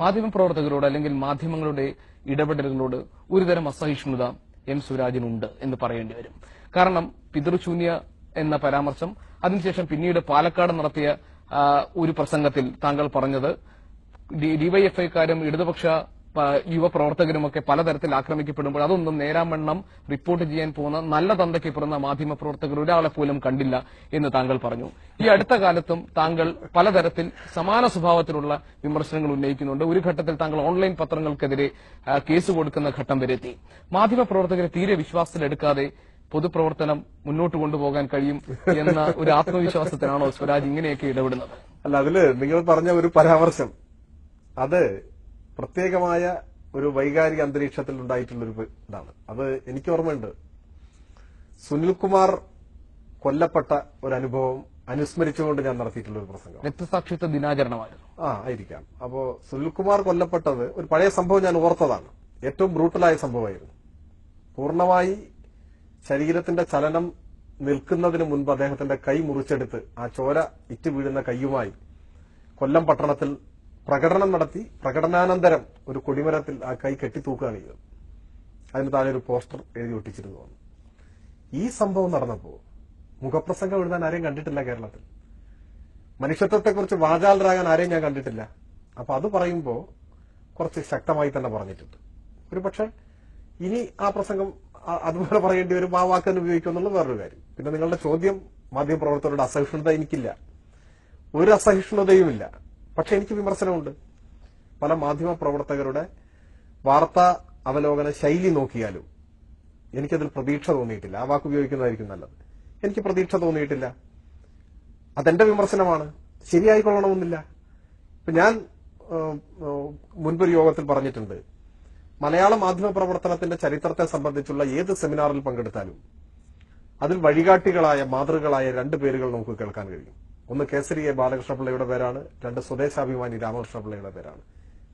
മാധ്യമപ്രവർത്തകരോട് അല്ലെങ്കിൽ മാധ്യമങ്ങളുടെ ഇടപെടലുകളോട് ഒരുതരം അസഹിഷ്ണുത എം സുരാജിനുണ്ട് എന്ന് പറയേണ്ടി വരും. കാരണം പിതൃശൂന്യ എന്ന പരാമർശം അതിനുശേഷം പിന്നീട് പാലക്കാട് നടത്തിയ ഒരു പ്രസംഗത്തിൽ താങ്കൾ പറഞ്ഞത് ഡിവൈഎഫ്ഐക്കാരും ഇടതുപക്ഷ പ- യുവപ്രവർത്തകരുമൊക്കെ പലതരത്തിൽ ആക്രമിക്കപ്പെടുമ്പോൾ അതൊന്നും നേരാമണ്ണം റിപ്പോർട്ട് ചെയ്യാൻ പോകുന്ന നല്ല തന്തയ്ക്ക് പിറന്ന മാധ്യമപ്രവർത്തകർ ഒരാളെ പോലും കണ്ടില്ല എന്ന് താങ്കൾ പറഞ്ഞു. ഈ അടുത്ത കാലത്തും താങ്കൾ പലതരത്തിൽ സമാന സ്വഭാവത്തിലുള്ള വിമർശനങ്ങൾ ഉന്നയിക്കുന്നുണ്ട്. ഒരു ഘട്ടത്തിൽ താങ്കൾ ഓൺലൈൻ പത്രങ്ങൾക്കെതിരെ കേസ് കൊടുക്കുന്ന ഘട്ടം വരെ എത്തി മാധ്യമ പ്രവർത്തകരെ തീരെ വിശ്വാസത്തിലെടുക്കാതെ പൊതുപ്രവർത്തനം മുന്നോട്ട് കൊണ്ടുപോകാൻ കഴിയും എന്ന ഒരു ആത്മവിശ്വാസത്തിനാണോ സ്വരാജ് ഇങ്ങനെയൊക്കെ ഇടപെടുന്നത്? അല്ല അതിൽ നിങ്ങൾ പറഞ്ഞ ഒരു പരാമർശം. അത് പ്രത്യേകമായ ഒരു വൈകാരിക അന്തരീക്ഷത്തിൽ ഉണ്ടായിട്ടുള്ളൊരു ഇതാണ്. അത് എനിക്ക് ഓർമ്മയുണ്ട്. സുനിൽകുമാർ കൊല്ലപ്പെട്ട ഒരു അനുഭവം അനുസ്മരിച്ചുകൊണ്ട് ഞാൻ നടത്തിയിട്ടുള്ള ഒരു പ്രസംഗം രക്തസാക്ഷിത്വ ദിനാചരണമായിരുന്നു. ആ ആയിരിക്കാം. അപ്പോ സുനിൽകുമാർ കൊല്ലപ്പെട്ടത് ഒരു പഴയ സംഭവം ഞാൻ ഓർത്തതാണ്. ഏറ്റവും ബ്രൂട്ടലായ സംഭവമായിരുന്നു. പൂർണമായി ശരീരത്തിന്റെ ചലനം നിൽക്കുന്നതിന് മുൻപ് അദ്ദേഹത്തിന്റെ കൈ മുറിച്ചെടുത്ത് ആ ചോര ഇറ്റ് വീഴുന്ന കൈയുമായി കൊല്ലം പട്ടണത്തിൽ പ്രകടനം നടത്തി പ്രകടനാനന്തരം ഒരു കൊടിമരത്തിൽ ആ കൈ കെട്ടിത്തൂക്കുകയാണ് ചെയ്തത്. അതിന് താഴെ ഒരു പോസ്റ്റർ എഴുതി ഒട്ടിച്ചിരുന്നു ഈ സംഭവം നടന്നപ്പോ മുഖപ്രസംഗം എഴുതാൻ ആരെയും കണ്ടിട്ടില്ല കേരളത്തിൽ. മനുഷ്യത്വത്തെക്കുറിച്ച് വാചാലരാകാൻ ആരെയും ഞാൻ കണ്ടിട്ടില്ല. അപ്പൊ അത് പറയുമ്പോ കുറച്ച് ശക്തമായി തന്നെ പറഞ്ഞിട്ടുണ്ട്. ഒരു പക്ഷെ ഇനി ആ പ്രസംഗം അതുപോലെ പറയേണ്ടി വരും ആ വാക്ക് തന്നെ ഉപയോഗിക്കും എന്നുള്ള വേറൊരു കാര്യം. പിന്നെ നിങ്ങളുടെ ചോദ്യം മാധ്യമപ്രവർത്തകരുടെ അസഹിഷ്ണുത എനിക്കില്ല. ഒരു അസഹിഷ്ണുതയുമില്ല. പക്ഷെ എനിക്ക് വിമർശനമുണ്ട്. പല മാധ്യമ പ്രവർത്തകരുടെ വാർത്താ അവലോകന ശൈലി നോക്കിയാലും എനിക്കതിൽ പ്രതീക്ഷ തോന്നിയിട്ടില്ല. ആ വാക്ക് ഉപയോഗിക്കുന്നതായിരിക്കും നല്ലത്. എനിക്ക് പ്രതീക്ഷ തോന്നിയിട്ടില്ല. അതെന്റെ വിമർശനമാണ്. ശരിയായിക്കൊള്ളണമെന്നില്ല ഇപ്പൊ ഞാൻ മുൻപൊരു യോഗത്തിൽ പറഞ്ഞിട്ടുണ്ട്. മലയാള മാധ്യമ പ്രവർത്തനത്തിന്റെ ചരിത്രത്തെ സംബന്ധിച്ചുള്ള ഏത് സെമിനാറിൽ പങ്കെടുത്താലും അതിൽ വഴികാട്ടികളായ മാതൃകളായ രണ്ട് പേരുകൾ നമുക്ക് കേൾക്കാൻ കഴിയും. ഒന്ന് കേസരി എ ബാലകൃഷ്ണപിള്ളയുടെ പേരാണ് രണ്ട് സ്വദേശാഭിമാനി രാമകൃഷ്ണപിള്ളയുടെ പേരാണ്.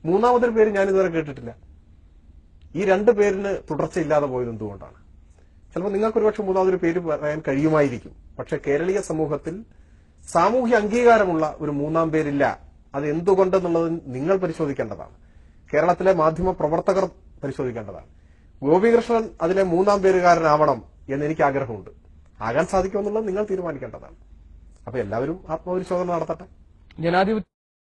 മൂന്നാമതൊരു പേര് ഞാൻ ഇതുവരെ കേട്ടിട്ടില്ല. ഈ രണ്ട് പേരിന് തുടർച്ചയില്ലാതെ പോയത് എന്തുകൊണ്ടാണ്? ചിലപ്പോൾ നിങ്ങൾക്ക് ഒരുപക്ഷെ മൂന്നാമതൊരു പേര് പറയാൻ കഴിയുമായിരിക്കും. പക്ഷെ കേരളീയ സമൂഹത്തിൽ സാമൂഹ്യ അംഗീകാരമുള്ള ഒരു മൂന്നാം പേരില്ല. അത് എന്തുകൊണ്ടെന്നുള്ളത് നിങ്ങൾ പരിശോധിക്കേണ്ടതാണ്. കേരളത്തിലെ മാധ്യമ പ്രവർത്തകർ പരിശോധിക്കേണ്ടതാണ്. ഗോപികൃഷ്ണൻ അതിലെ മൂന്നാം പേരുകാരനാവണം എന്ന് എനിക്ക് ആഗ്രഹമുണ്ട് ആകാൻ സാധിക്കുമെന്നുള്ളത് നിങ്ങൾ തീരുമാനിക്കേണ്ടതാണ്. അപ്പൊ എല്ലാവരും ആത്മപരിശോധന നടത്തട്ടെ. ജനാധിപത്യ